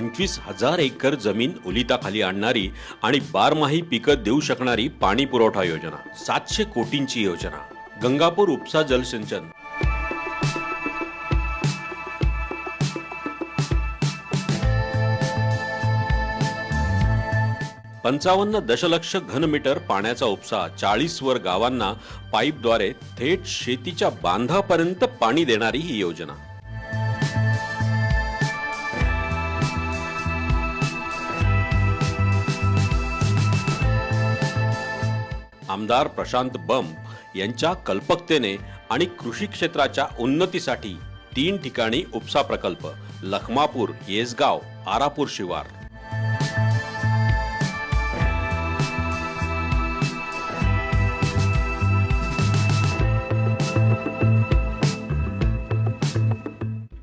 पंचवीस हजार एकर जमीन ओलिताखाली आणणारी आणि बारमाही पिकं देऊ शकणारी पाणी पुरवठा योजना सातशे कोटींची योजना. गंगापूर उपसा जलसिंचन पंचावन्न दशलक्ष घनमीटर पाण्याचा उपसा चाळीस वर गावांना पाईपद्वारे थेट शेतीच्या बांधापर्यंत पाणी देणारी ही योजना. आमदार प्रशांत बम यांच्या कल्पकतेने आणि कृषी क्षेत्राच्या उन्नतीसाठी तीन ठिकाणी उपसा प्रकल्प लखमापूर येसगाव आरापूर शिवार.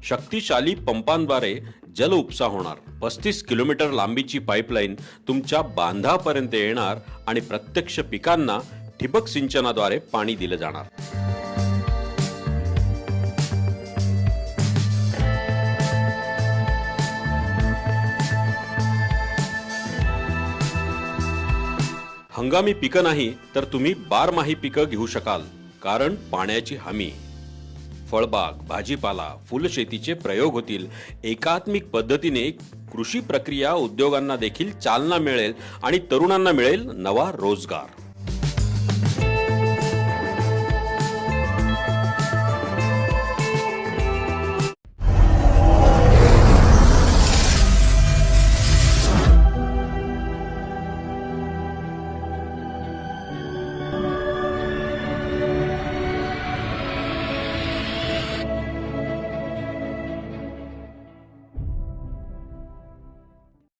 शक्तिशाली पंपांद्वारे जल उपसा होणार. पस्तीस किलोमीटर लांबीची पाईपलाईन तुमच्या बांधापर्यंत येणार आणि प्रत्यक्ष पिकांना ठिबक सिंचनाद्वारे पाणी दिलं जाणार. हंगामी पिकं नाही तर तुम्ही बारमाही पिकं घेऊ शकाल कारण पाण्याची हमी फळबाग भाजीपाला फुलशेतीचे प्रयोग होतील. एकात्मिक पद्धतीने कृषी प्रक्रिया उद्योगांना देखील चालना मिळेल आणि तरुणांना मिळेल नवा रोजगार.